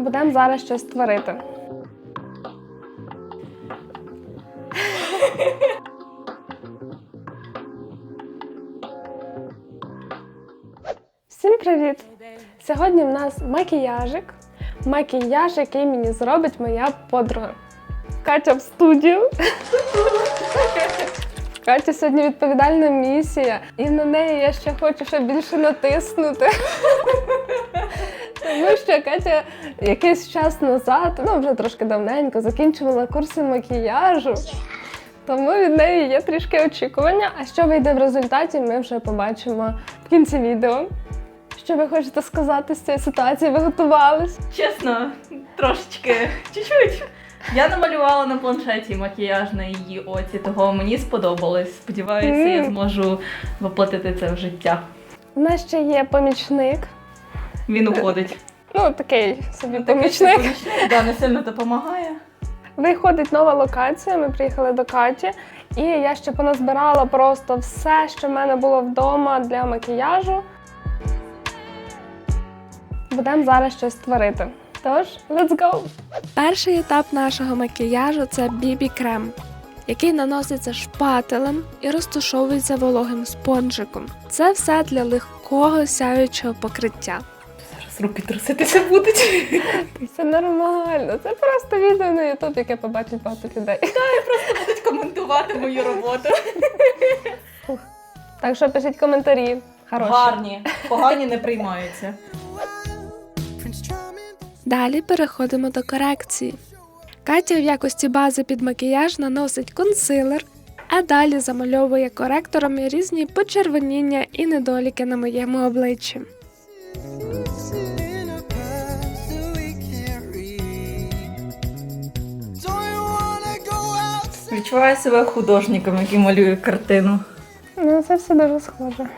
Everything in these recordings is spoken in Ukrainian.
Будемо зараз щось створити. Всім привіт! Сьогодні в нас макіяжик. Макіяж, який мені зробить моя подруга. Катя в студію. Катя сьогодні відповідальна місія, і на неї я ще хочу ще більше натиснути. Тому що Катя якийсь час назад, ну вже трошки давненько, закінчувала курси макіяжу. Тому від неї є трішки очікування. А що вийде в результаті, ми вже побачимо в кінці відео. Що ви хочете сказати з цієї ситуації? Ви готувались? Чесно, трошечки, чуть-чуть. Я намалювала на планшеті макіяж на її оці, того мені сподобалось. Сподіваюся, я зможу воплотити це в життя. У нас ще є помічник. Він уходить. Ну, такий собі помічник, Да, не сильно допомагає. Виходить нова локація. Ми приїхали до Каті, і я ще поназбирала просто все, що в мене було вдома для макіяжу. Будемо зараз щось створити. Тож, let's go! Перший етап нашого макіяжу це бібі-крем, який наноситься шпателем і розташовується вологим спонжиком. Це все для легкого сяючого покриття. Руки труситися будуть. Це нормально, це просто відео на YouTube, яке побачить багато людей. Просто Будуть коментувати мою роботу. Так що пишіть коментарі. Хороші. Гарні, погані не приймаються. Далі переходимо до корекції. Катя в якості бази під макіяж наносить консилер, а далі замальовує коректорами різні почервоніння і недоліки на моєму обличчі. Відчуваю себе художником, який малює картину. Ну, це все дуже схоже.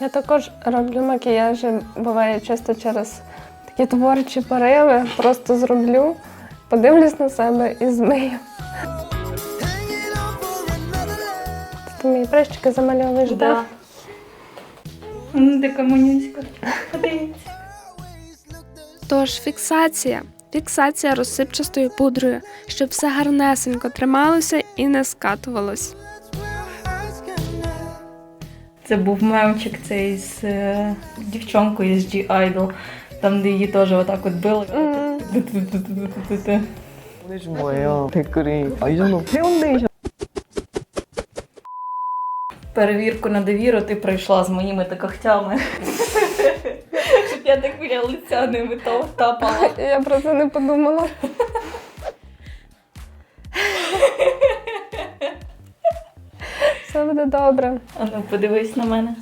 Я також роблю макіяжі, буває часто через такі творчі пориви. Просто зроблю, подивлюсь на себе і змию. Мої прищики замальовуєш, Да. так? Де Тож фіксація. Фіксація розсипчастою пудрою, щоб все гарнесенько трималося і не скатувалось. Це був мемчик цей з е, дівчонкою з G-Idol, там де її теж отак от били. Е. Вони Перевірку на довіру ти пройшла з моїми та когтями. Я так біля лиця не вито- тапала. Я про це не подумала. Все буде добре. А ну подивись на мене.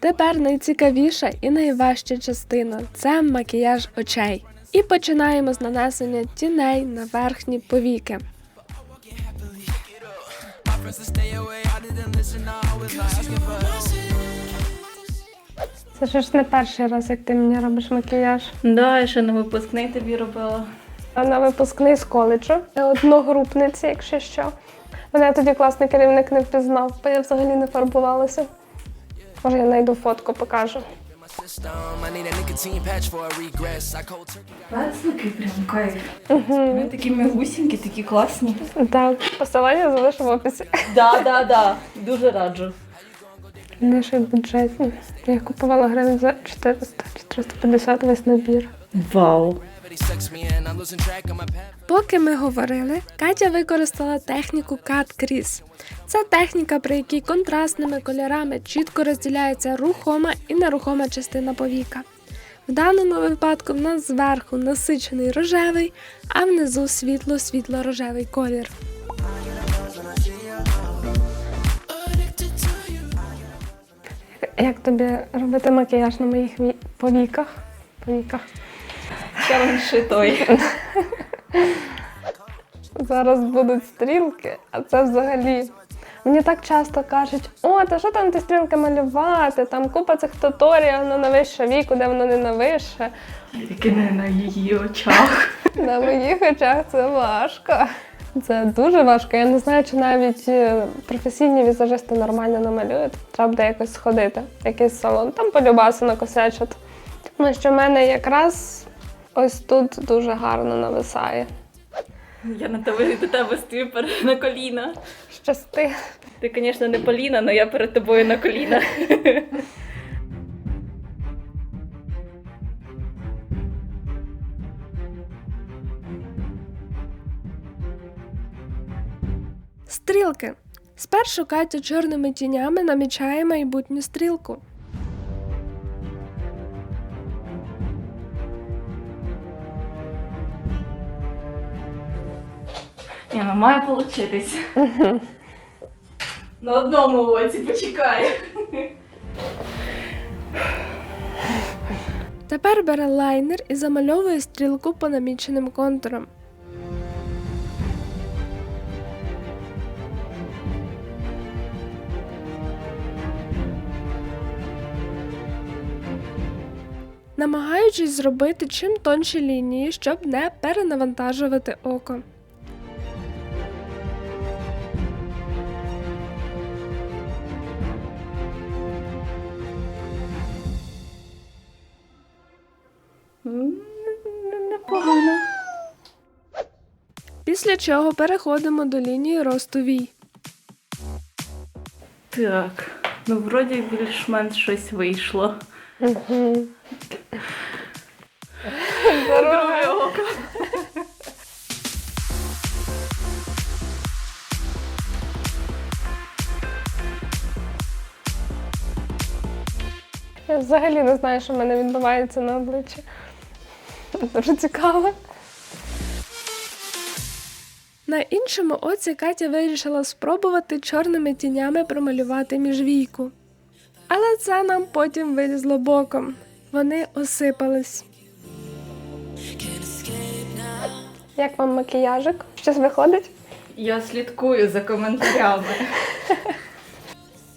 Тепер найцікавіша і найважча частина це макіяж очей. І починаємо з нанесення тіней на верхні повіки. Це ж не перший раз, як ти мені робиш макіяж. Да, я ще на випускний тобі робила. А на випускний з коледжу одногрупниці, якщо що. Мене тоді класний керівник не впізнав, бо я взагалі не фарбувалася. Може, я знайду фотку, покажу. Пацники прям кайф. Вони такі мягусінькі, такі класні. Так, посилання залишу в описі. Да, да, да. Дуже раджу. Наші бюджетні. Я купувала гривень за 400-450 весь набір. Вау. Поки ми говорили, Катя використала техніку Cut Crease. Це техніка, при якій контрастними кольорами чітко розділяється рухома і нерухома частина повіка. В даному випадку в нас зверху насичений рожевий, а внизу світло-світло-рожевий колір. Як тобі робити макіяж на моїх повіках? повіках? Челендж той. Зараз будуть стрілки, а це взагалі. Мені так часто кажуть, о, та що там ті стрілки малювати? Там купа цих туторіалів, воно на вище віку, де воно не на вище. Тільки не на її очах. На моїх очах це важко. Це дуже важко. Я не знаю, чи навіть е, професійні візажисти нормально намалюють. Треба буде якось сходити, в якийсь салон, там полюбаси накосячать. Тому що в мене якраз ось тут дуже гарно нависає. Я на тебе до тебе стою на коліна. Щасти. Ти, звісно, не Поліна, але я перед тобою на коліна. Стрілки. Спершу Катя чорними тінями намічає майбутню стрілку. Ні, ну має получитись. На одному оці почекай. Тепер бере лайнер і замальовує стрілку по наміченим контурам. Намагаючись зробити чим тонші лінії, щоб не перенавантажувати око. Після чого переходимо до лінії росту вій. Так, ну вроді більш-менш щось вийшло. Друге око. Я взагалі не знаю, що в мене відбувається на обличчі. Дуже цікаво. На іншому оці Катя вирішила спробувати чорними тінями промалювати міжвійку. Але це нам потім вилізло боком. Вони осипались. Як вам макіяжик? Щось виходить? Я слідкую за коментарями.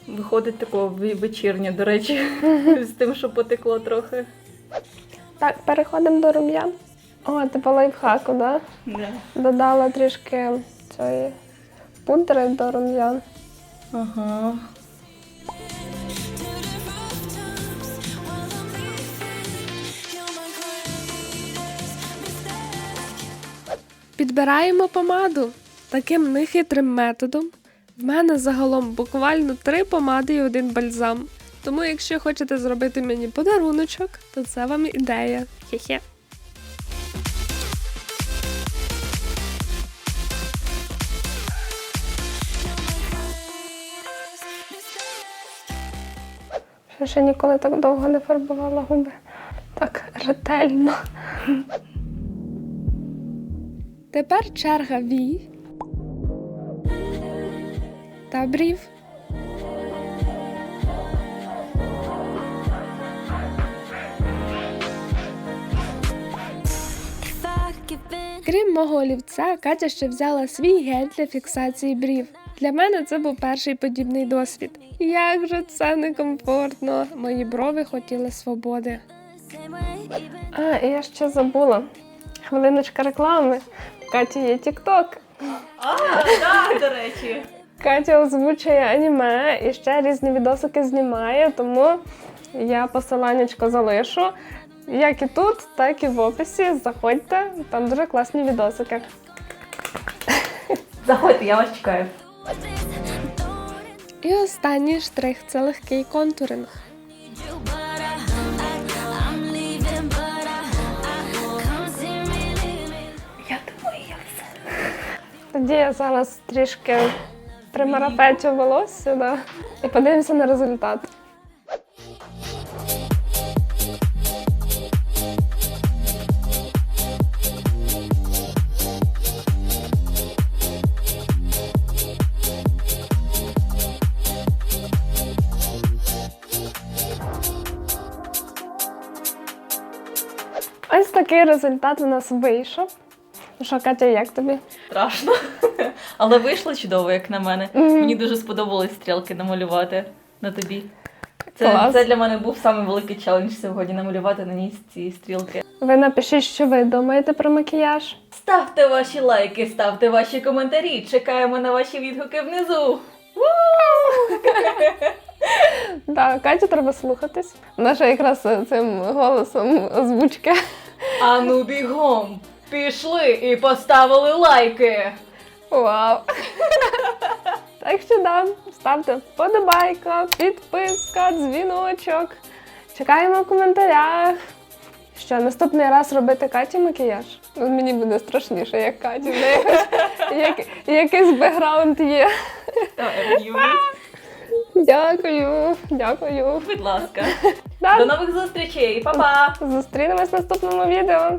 Виходить такого вечірнє, до речі, з тим, що потекло трохи. Так, переходимо до рум'ян. О, ти по лайфхаку, да? Да. Додала трішки цієї пудри до рум'ян. Ага. Підбираємо помаду. Таким нехитрим методом. В мене загалом буквально три помади і один бальзам. Тому, якщо хочете зробити мені подаруночок, то це вам ідея. Хе-хе. Що ще ніколи так довго не фарбувала губи. Так ретельно. Тепер черга вій та брів. Крім мого олівця, Катя ще взяла свій гель для фіксації брів. Для мене це був перший подібний досвід. Як же це некомфортно. Мої брови хотіли свободи. А, і я ще забула. Хвилиночка реклами. В Каті є TikTok. А, так, до речі. Катя озвучує аніме і ще різні відосики знімає, тому я посиланнячко залишу. Як і тут, так і в описі. Заходьте, там дуже класні відосики. Заходьте, я вас чекаю. І останній штрих це легкий контуринг. Я думаю, все. Тоді я зараз трішки примарапечу волосся да, і подивимося на результат. Такий результат у нас вийшов. Ну що, Катя, як тобі? Страшно. Але вийшло чудово, як на мене. Мені дуже сподобалось стрілки намалювати на тобі. Це, Клас. це для мене був самий великий челендж сьогодні намалювати на ній ці стрілки. Ви напишіть, що ви думаєте про макіяж. Ставте ваші лайки, ставте ваші коментарі. Чекаємо на ваші відгуки внизу. Так, Катю треба слухатись. Вона ще якраз цим голосом озвучки А ну бігом! Пішли і поставили лайки! Вау! Так що да, ставте вподобайка, підписка, дзвіночок. Чекаємо в коментарях. Що наступний раз робити Каті макіяж? Ну, мені буде страшніше, як Каті. Як, якийсь бекграунд є. Дякую, дякую. Будь ласка. До нових зустрічей, Па-па! Зустрінемось в наступному відео.